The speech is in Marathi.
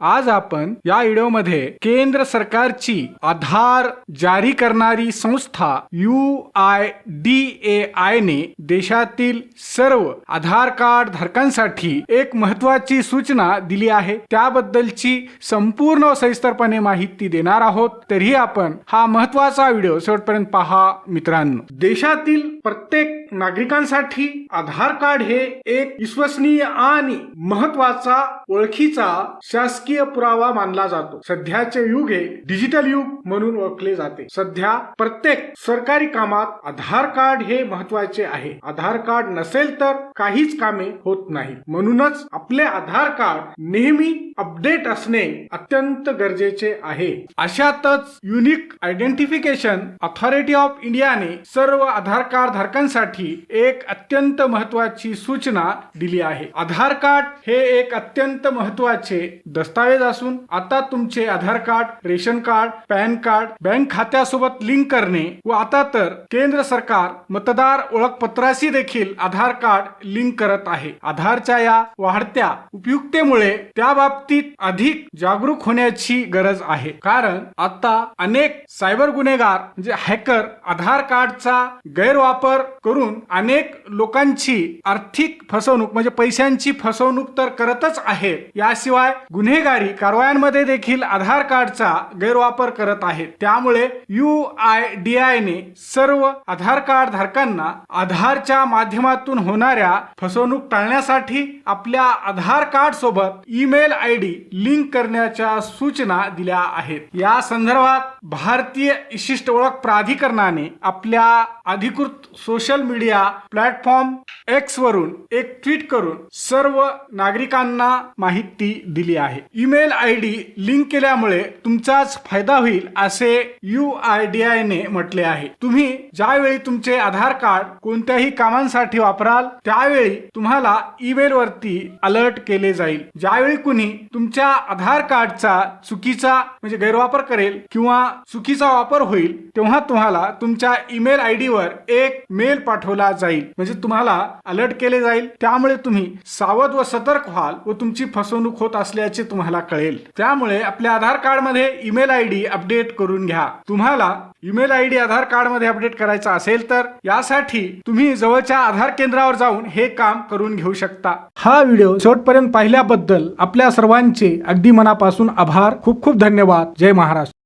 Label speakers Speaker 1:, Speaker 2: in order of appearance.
Speaker 1: आज आपण या व्हिडिओमध्ये केंद्र सरकारची आधार जारी करणारी संस्था U I D A I ने देशातील सर्व आधार कार्ड धारकांसाठी एक महत्वाची सूचना दिली आहे. त्याबद्दलची संपूर्ण सविस्तरपणे माहिती देणार आहोत. तरीही आपण हा महत्त्वाचा व्हिडिओ शेवटपर्यंत पहा मित्रांनो. देशातील प्रत्येक नागरिकांसाठी आधार कार्ड हे एक विश्वसनीय आणि महत्त्वाचा ओळखीचा शासकीय पुरावा मानला जातो. सध्याचे युग हे डिजिटल युग म्हणून ओळखले जाते. सध्या प्रत्येक सरकारी कामात आधार कार्ड हे महत्त्वाचे आहे. आधार कार्ड नसेल तर काहीच कामे होत नाही. म्हणूनच आपले आधार कार्ड नेहमी अपडेट असणे अत्यंत गरजेचे आहे. अशातच युनिक आयडेंटिफिकेशन अथॉरिटी ऑफ इंडियाने सर्व आधार कार्ड धारकांसाठी एक अत्यंत महत्वाची सूचना दिली आहे. आधार कार्ड हे एक अत्यंत महत्त्वाचे दस्तावेज असून आता तुमचे Aadhaar card ration card PAN card bank खात्यासोबत link करणे व आता तर केंद्र सरकार मतदार ओळखपत्राशी देखील आधार कार्ड लिंक करत आहे. आधारच्या या वाढत्या उपयुक्तेमुळे त्या बाबतीत अधिक जागरूक होण्याची गरज आहे. कारण आता अनेक सायबर गुन्हेगार म्हणजे हॅकर आधार कार्डचा गैरवापर करून अनेक लोकांची आर्थिक फसवणूक म्हणजे पैशांची फसवणूक तर करतच आहेत याशिवाय गुन्हेगारी कारवायांमध्ये देखील आधार कार्डचा गैरवापर करत आहेत. त्यामुळे यू आय डी आय ने सर्व आधार कार्ड धारकांना आधारच्या माध्यमातून होणाऱ्या फसवणूक टाळण्यासाठी आपल्या आधार कार्ड सोबत ईमेल आय डी लिंक करण्याच्या सूचना दिल्या आहेत. या संदर्भात भारतीय विशिष्ट ओळख प्राधिकरणाने आपल्या अधिकृत सोशल मीडिया प्लॅटफॉर्म एक्स वरून एक ट्विट करून सर्व नागरिकांना माहिती दिली आहे. ईमेल आय डी लिंक केल्यामुळे तुमचाच फायदा होईल असे यू आय डी आय ने म्हटले आहे. तुम्ही ज्यावेळी तुमचे आधार कार्ड कोणत्याही कामांसाठी वापराल त्यावेळी तुम्हाला ईमेल वरती अलर्ट केले जाईल. ज्यावेळी कुणी तुमच्या आधार कार्डचा चुकीचा म्हणजे गैरवापर करेल किंवा चुकीचा वापर होईल तेव्हा तुम्हाला तुमच्या ईमेल आय डी वर एक मेल पाठवला जाईल. म्हणजे तुम्हाला अलर्ट केले जाईल. त्यामुळे तुम्ही सावध व सतर्क व्हाल व तुमची फसवणूक होत असल्याचे तुम्हाला कळेल. त्यामुळे आपल्या आधार कार्डमध्ये ईमेल आय डी अपडेट करून घ्या. तुम्हाला ईमेल आय डी आधार कार्डमध्ये अपडेट करायचा असेल तर यासाठी तुम्ही जवळच्या आधार केंद्रावर जाऊन हे काम करून घेऊ शकता. हा व्हिडिओ शेवटपर्यंत पाहिल्याबद्दल आपल्या सर्वांचे अगदी मनापासून आभार. खूप खूप धन्यवाद. जय महाराष्ट्र.